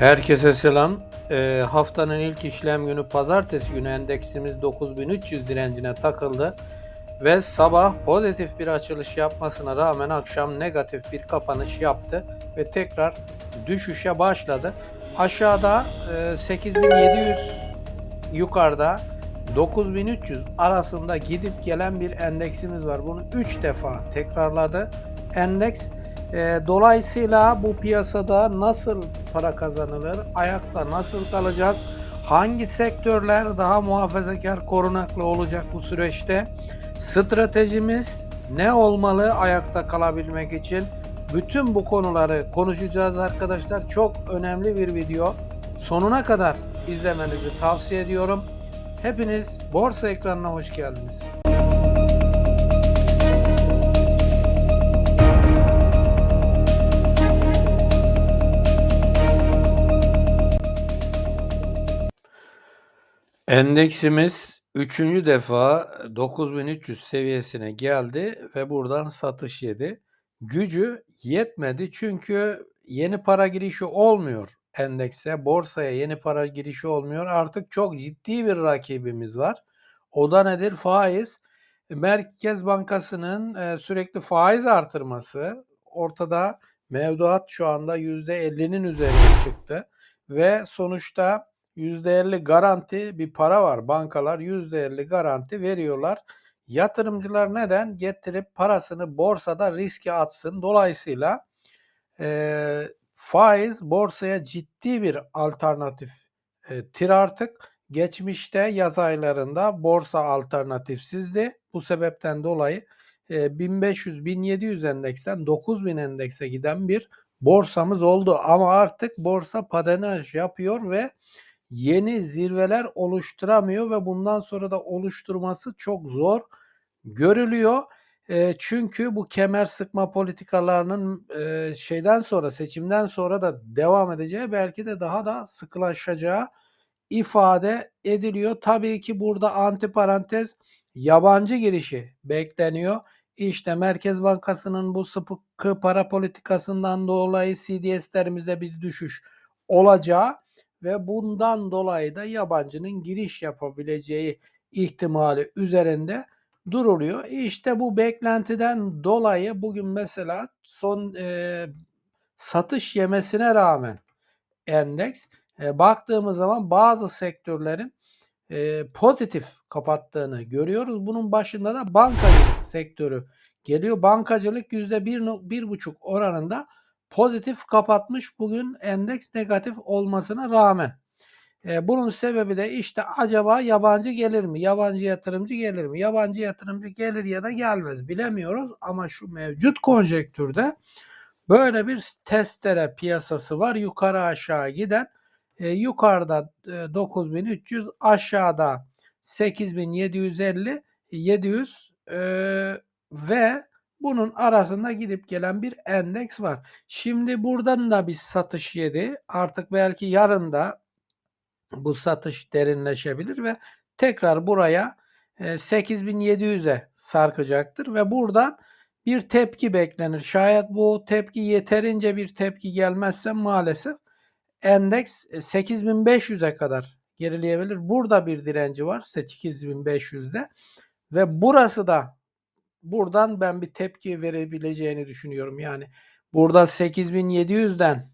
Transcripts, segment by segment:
Herkese selam. Ee, haftanın ilk işlem günü pazartesi günü endeksimiz 9300 direncine takıldı ve sabah pozitif bir açılış yapmasına rağmen akşam negatif bir kapanış yaptı ve tekrar düşüşe başladı. Aşağıda e, 8700 yukarıda 9300 arasında gidip gelen bir endeksimiz var. Bunu 3 defa tekrarladı. Endeks e, dolayısıyla bu piyasada nasıl para kazanılır? Ayakta nasıl kalacağız? Hangi sektörler daha muhafazakar korunaklı olacak bu süreçte? Stratejimiz ne olmalı ayakta kalabilmek için? Bütün bu konuları konuşacağız arkadaşlar. Çok önemli bir video. Sonuna kadar izlemenizi tavsiye ediyorum. Hepiniz borsa ekranına hoş geldiniz. Endeksimiz üçüncü defa 9300 seviyesine geldi ve buradan satış yedi. Gücü yetmedi çünkü yeni para girişi olmuyor endekse, borsaya yeni para girişi olmuyor. Artık çok ciddi bir rakibimiz var. O da nedir? Faiz. Merkez Bankası'nın e, sürekli faiz artırması ortada. Mevduat şu anda %50'nin üzerine çıktı ve sonuçta %50 garanti bir para var. Bankalar %50 garanti veriyorlar. Yatırımcılar neden? Getirip parasını borsada riske atsın. Dolayısıyla e, faiz borsaya ciddi bir alternatif e, tir artık. Geçmişte yaz aylarında borsa alternatifsizdi. Bu sebepten dolayı e, 1500-1700 endeksten 9000 endekse giden bir borsamız oldu. Ama artık borsa patinaj yapıyor ve yeni zirveler oluşturamıyor ve bundan sonra da oluşturması çok zor görülüyor. E, çünkü bu kemer sıkma politikalarının e, şeyden sonra seçimden sonra da devam edeceği belki de daha da sıkılaşacağı ifade ediliyor. Tabii ki burada antiparantez yabancı girişi bekleniyor. İşte Merkez Bankası'nın bu sıkı para politikasından dolayı CDS'lerimize bir düşüş olacağı ve bundan dolayı da yabancının giriş yapabileceği ihtimali üzerinde duruluyor. İşte bu beklentiden dolayı bugün mesela son e, satış yemesine rağmen endeks e, baktığımız zaman bazı sektörlerin e, pozitif kapattığını görüyoruz. Bunun başında da bankacılık sektörü geliyor. Bankacılık %1,5 oranında pozitif kapatmış bugün endeks negatif olmasına rağmen. E, bunun sebebi de işte acaba yabancı gelir mi? Yabancı yatırımcı gelir mi? Yabancı yatırımcı gelir ya da gelmez bilemiyoruz ama şu mevcut konjektürde böyle bir testere piyasası var. Yukarı aşağı giden. E, yukarıda e, 9300 aşağıda 8750 700 e, ve bunun arasında gidip gelen bir endeks var. Şimdi buradan da bir satış yedi. Artık belki yarın da bu satış derinleşebilir ve tekrar buraya 8700'e sarkacaktır ve buradan bir tepki beklenir. Şayet bu tepki yeterince bir tepki gelmezse maalesef endeks 8500'e kadar gerileyebilir. Burada bir direnci var 8500'de ve burası da buradan ben bir tepki verebileceğini düşünüyorum. Yani burada 8700'den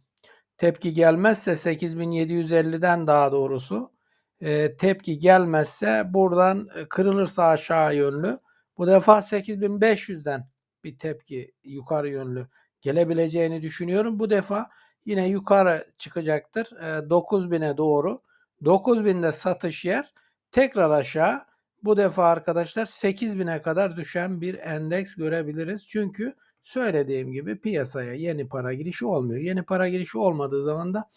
tepki gelmezse 8750'den daha doğrusu e, tepki gelmezse buradan e, kırılırsa aşağı yönlü bu defa 8500'den bir tepki yukarı yönlü gelebileceğini düşünüyorum. Bu defa yine yukarı çıkacaktır. E, 9000'e doğru. 9000'de satış yer tekrar aşağı bu defa arkadaşlar 8000'e kadar düşen bir endeks görebiliriz. Çünkü söylediğim gibi piyasaya yeni para girişi olmuyor. Yeni para girişi olmadığı zaman da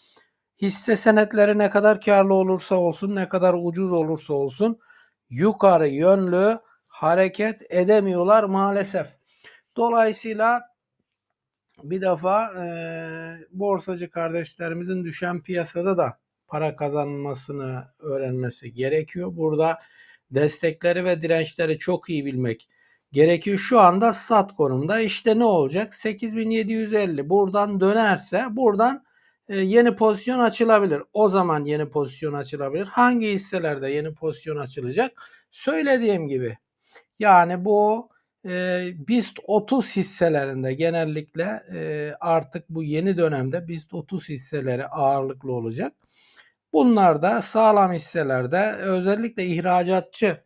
hisse senetleri ne kadar karlı olursa olsun, ne kadar ucuz olursa olsun yukarı yönlü hareket edemiyorlar maalesef. Dolayısıyla bir defa e, borsacı kardeşlerimizin düşen piyasada da para kazanmasını öğrenmesi gerekiyor. Burada destekleri ve dirençleri çok iyi bilmek gerekiyor. Şu anda sat konumda. İşte ne olacak? 8750 buradan dönerse buradan e, yeni pozisyon açılabilir. O zaman yeni pozisyon açılabilir. Hangi hisselerde yeni pozisyon açılacak? Söylediğim gibi yani bu e, BIST 30 hisselerinde genellikle e, artık bu yeni dönemde BIST 30 hisseleri ağırlıklı olacak. Bunlar da sağlam hisselerde özellikle ihracatçı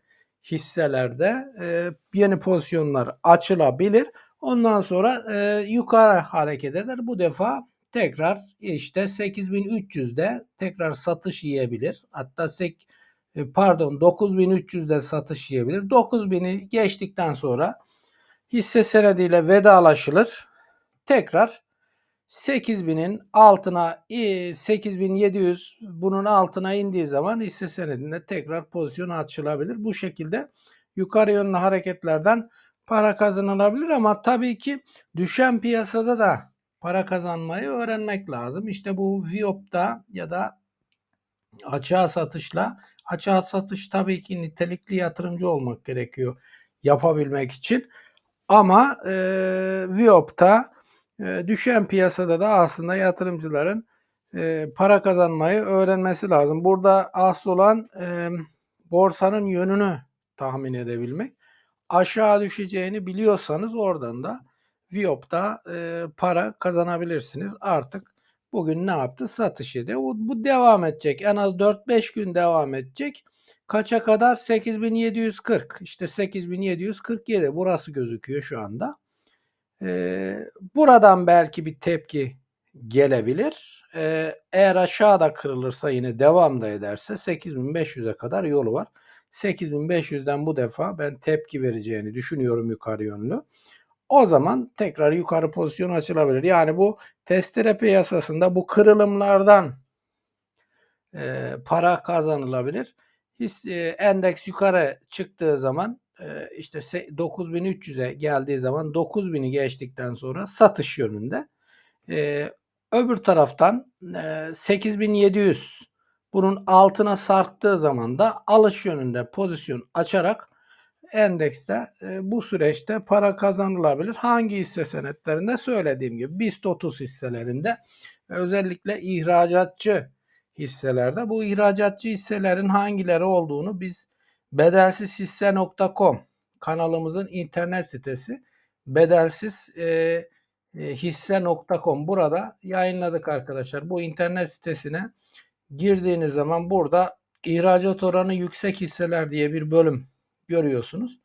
hisselerde e, yeni pozisyonlar açılabilir. Ondan sonra e, yukarı hareket eder. Bu defa tekrar işte 8300'de tekrar satış yiyebilir. Hatta sek, e, pardon 9300'de satış yiyebilir. 9000'i geçtikten sonra hisse senediyle vedalaşılır. Tekrar 8000'in altına 8700 bunun altına indiği zaman hisse senedinde tekrar pozisyon açılabilir. Bu şekilde yukarı yönlü hareketlerden para kazanılabilir ama tabii ki düşen piyasada da para kazanmayı öğrenmek lazım. İşte bu Viop'ta ya da açığa satışla açığa satış tabii ki nitelikli yatırımcı olmak gerekiyor yapabilmek için. Ama e, Viop'ta düşen piyasada da aslında yatırımcıların e, para kazanmayı öğrenmesi lazım. Burada asıl olan e, borsanın yönünü tahmin edebilmek. Aşağı düşeceğini biliyorsanız oradan da Viop'ta e, para kazanabilirsiniz. Artık bugün ne yaptı? Satış yedi. Bu, bu devam edecek. En az 4-5 gün devam edecek. Kaça kadar? 8740. İşte 8747 burası gözüküyor şu anda. Buradan belki bir tepki gelebilir. Ee, eğer aşağıda kırılırsa yine devam da ederse 8500'e kadar yolu var. 8500'den bu defa ben tepki vereceğini düşünüyorum yukarı yönlü. O zaman tekrar yukarı pozisyon açılabilir. Yani bu testere piyasasında bu kırılımlardan e, para kazanılabilir. His, e, endeks yukarı çıktığı zaman e, işte 9300'e geldiği zaman 9000'i geçtikten sonra satış yönünde. Öbür taraftan e, 8700 bunun altına sarktığı zaman da alış yönünde pozisyon açarak endekste bu süreçte para kazanılabilir. Hangi hisse senetlerinde söylediğim gibi BIST 30 hisselerinde özellikle ihracatçı hisselerde bu ihracatçı hisselerin hangileri olduğunu biz bedelsizhisse.com kanalımızın internet sitesi bedelsiz e, e, hisse.com burada yayınladık arkadaşlar. Bu internet sitesine girdiğiniz zaman burada ihracat oranı yüksek hisseler diye bir bölüm görüyorsunuz.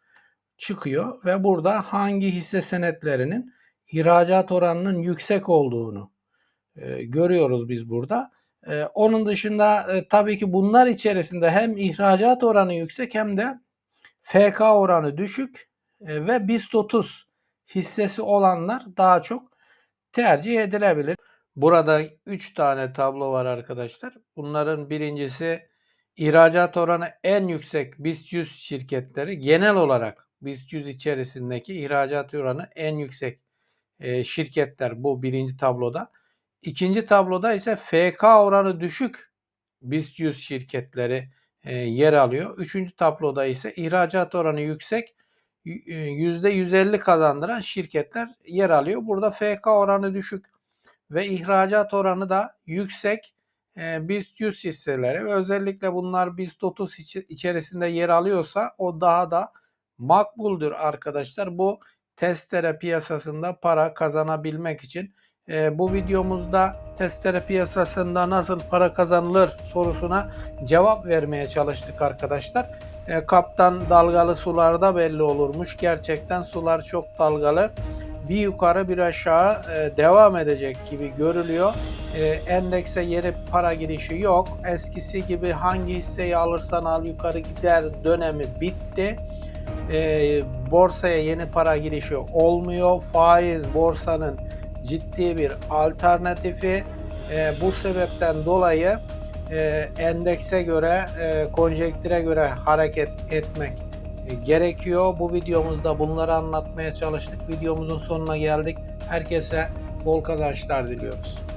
Çıkıyor ve burada hangi hisse senetlerinin ihracat oranının yüksek olduğunu e, görüyoruz biz burada. E, onun dışında e, tabii ki bunlar içerisinde hem ihracat oranı yüksek hem de FK oranı düşük e, ve BIST 30 hissesi olanlar daha çok tercih edilebilir. Burada 3 tane tablo var arkadaşlar. Bunların birincisi ihracat oranı en yüksek BIST 100 şirketleri genel olarak BIST 100 içerisindeki ihracat oranı en yüksek e, şirketler bu birinci tabloda. İkinci tabloda ise FK oranı düşük BIST 100 şirketleri e, yer alıyor. Üçüncü tabloda ise ihracat oranı yüksek %150 e, kazandıran şirketler yer alıyor. Burada FK oranı düşük ve ihracat oranı da yüksek e, BIST 100 hisseleri özellikle bunlar BIST 30 içerisinde yer alıyorsa o daha da makbuldür arkadaşlar. Bu testere piyasasında para kazanabilmek için e, bu videomuzda testere piyasasında nasıl para kazanılır sorusuna cevap vermeye çalıştık arkadaşlar. E, kaptan dalgalı sularda belli olurmuş. Gerçekten sular çok dalgalı. Bir yukarı bir aşağı e, devam edecek gibi görülüyor. E, endekse yeni para girişi yok. Eskisi gibi hangi hisseyi alırsan al yukarı gider dönemi bitti. E, borsaya yeni para girişi olmuyor. Faiz borsanın ciddi bir alternatifi. E, bu sebepten dolayı e, endekse göre, e, konjektüre göre hareket etmek e, gerekiyor. Bu videomuzda bunları anlatmaya çalıştık. Videomuzun sonuna geldik. Herkese bol kazançlar diliyoruz.